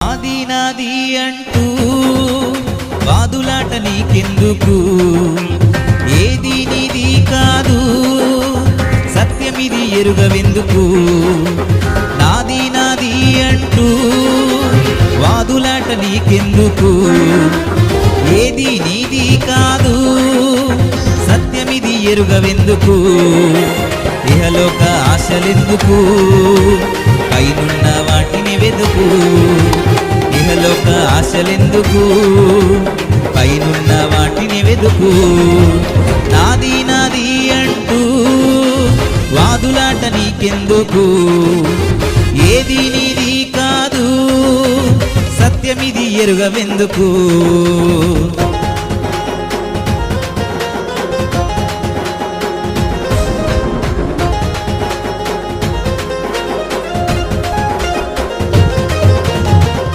నాది నాది అంటూ వాదులాట నీకెందుకు? ఏది నీది కాదు సత్యమిది ఎరుగవెందుకు? నాది నాది అంటూ వాదులాట నీకెందుకు? ఏది నీది కాదు సత్యమిది ఎరుగవెందుకు? ఇహలోక ఆశలెందుకు? పైనున్న వాటిని వెదుకు ఆశలెందుకు? పైనున్న వాటిని వెదుకు. నాది నాది అంటూ వాదులాట నీకెందుకు? ఏది నీది కాదు సత్యమిది ఎరుగవెందుకు